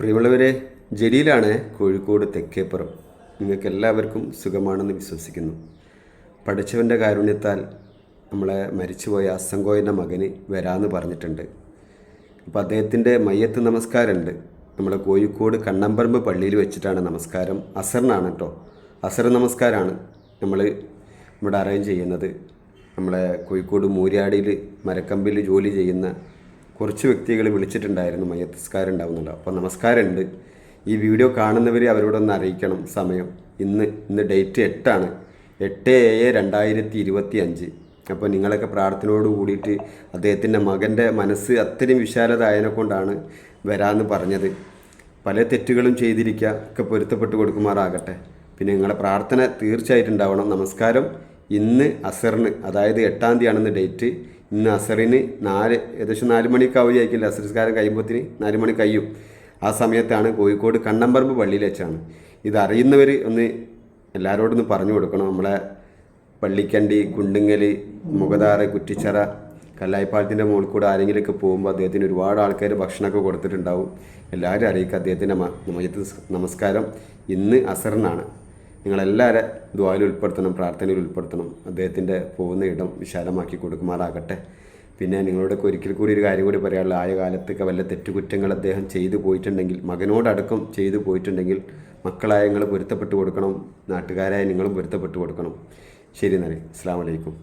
പ്രിയമുള്ളവരെ ജലീലാണ് കോഴിക്കോട് തെക്കേപ്പുറം. നിങ്ങൾക്ക് എല്ലാവർക്കും സുഖമാണെന്ന് വിശ്വസിക്കുന്നു. പഠിച്ചവന്റെ കാരുണ്യത്താൽ നമ്മളെ മരിച്ചുപോയ അസങ്കോയന്റെ മകന് വരാമെന്ന് പറഞ്ഞിട്ടുണ്ട്. അപ്പോൾ അദ്ദേഹത്തിന്റെ മയ്യത്ത് നമസ്കാരമുണ്ട്. നമ്മളെ കോഴിക്കോട് കണ്ണമ്പറമ്പ് പള്ളിയിൽ വെച്ചിട്ടാണ് നമസ്കാരം. അസറിനാണ് കേട്ടോ അസർ നമസ്കാരമാണ് നമ്മൾ ഇവിടെ അറേഞ്ച് ചെയ്യുന്നത്. നമ്മളെ കോഴിക്കോട് മൂര്യാടിയിൽ മരക്കമ്പിൽ ജോലി ചെയ്യുന്ന കുറച്ച് വ്യക്തികൾ വിളിച്ചിട്ടുണ്ടായിരുന്നു മയ്യത്തസ്കാരം ഉണ്ടാവുന്നുണ്ട് അപ്പോൾ നമസ്കാരമുണ്ട്. ഈ വീഡിയോ കാണുന്നവർ അവരോടൊന്ന് അറിയിക്കണം സമയം. ഇന്ന് ഇന്ന് ഡേറ്റ് എട്ടാണ്. എട്ട് ഏഴ് രണ്ടായിരത്തി ഇരുപത്തി അഞ്ച് അപ്പോൾ നിങ്ങളൊക്കെ പ്രാർത്ഥനയോട് കൂടിയിട്ട് അദ്ദേഹത്തിന്റെ മകന്റെ മനസ്സ് അത്രയും വിശാലത ആയതിനെ കൊണ്ടാണ് വരാമെന്ന് പറഞ്ഞത്. പല തെറ്റുകളും ചെയ്തിരിക്കുക ഒക്കെ പൊരുത്തപ്പെട്ട് കൊടുക്കുമാറാകട്ടെ. പിന്നെ നിങ്ങളെ പ്രാർത്ഥന തീർച്ചയായിട്ടും ഉണ്ടാവണം. നമസ്കാരം ഇന്ന് അസറിന് അതായത് എട്ടാം തീയതിയാണെന്ന് ഡേറ്റ് ഇന്ന് അസറിന് നാല് ഏകദേശം നാല് മണിക്ക് അവധിയായിരിക്കില്ല അസറിസ്കാരം കഴിയുമ്പോഴത്തിന് നാല് മണി കഴിയും. ആ സമയത്താണ് കോഴിക്കോട് കണ്ണമ്പറമ്പ് പള്ളിയിൽ വെച്ചാണ്. ഇതറിയുന്നവർ ഒന്ന് എല്ലാവരോടും ഒന്ന് പറഞ്ഞു കൊടുക്കണം. നമ്മളെ പള്ളിക്കണ്ടി കുണ്ടുങ്ങൽ മുഖതാറ് കുറ്റിച്ചറ കല്ലായിപ്പാലത്തിന്റെ മുകളിൽ കൂടെ ആരെങ്കിലുമൊക്കെ പോകുമ്പോൾ അദ്ദേഹത്തിന് ഒരുപാട് ആൾക്കാർ ഭക്ഷണമൊക്കെ കൊടുത്തിട്ടുണ്ടാവും. എല്ലാവരും അറിയിക്കുക. അദ്ദേഹത്തിന്റെ നമസ്കാരം. ഇന്ന് അസറിനാണ്. നിങ്ങളെല്ലാവരും ദ്വായിൽ ഉൾപ്പെടുത്തണം പ്രാർത്ഥനയിൽ ഉൾപ്പെടുത്തണം. അദ്ദേഹത്തിന്റെ പോകുന്ന ഇടം വിശാലമാക്കി കൊടുക്കുമാറാകട്ടെ. പിന്നെ നിങ്ങളോടൊക്കെ ഒരിക്കൽ കൂടി ഒരു കാര്യം കൂടി പറയാനുള്ള ആയ കാലത്തൊക്കെ വല്ല തെറ്റുകുറ്റങ്ങൾ അദ്ദേഹം ചെയ്തു പോയിട്ടുണ്ടെങ്കിൽ മകനോടടക്കം ചെയ്തു പോയിട്ടുണ്ടെങ്കിൽ മക്കളായ നിങ്ങൾ പൊരുത്തപ്പെട്ട് കൊടുക്കണം നാട്ടുകാരായ നിങ്ങളും പൊരുത്തപ്പെട്ട് കൊടുക്കണം. ശരി നന്ദി അസ്സാം വലൈക്കും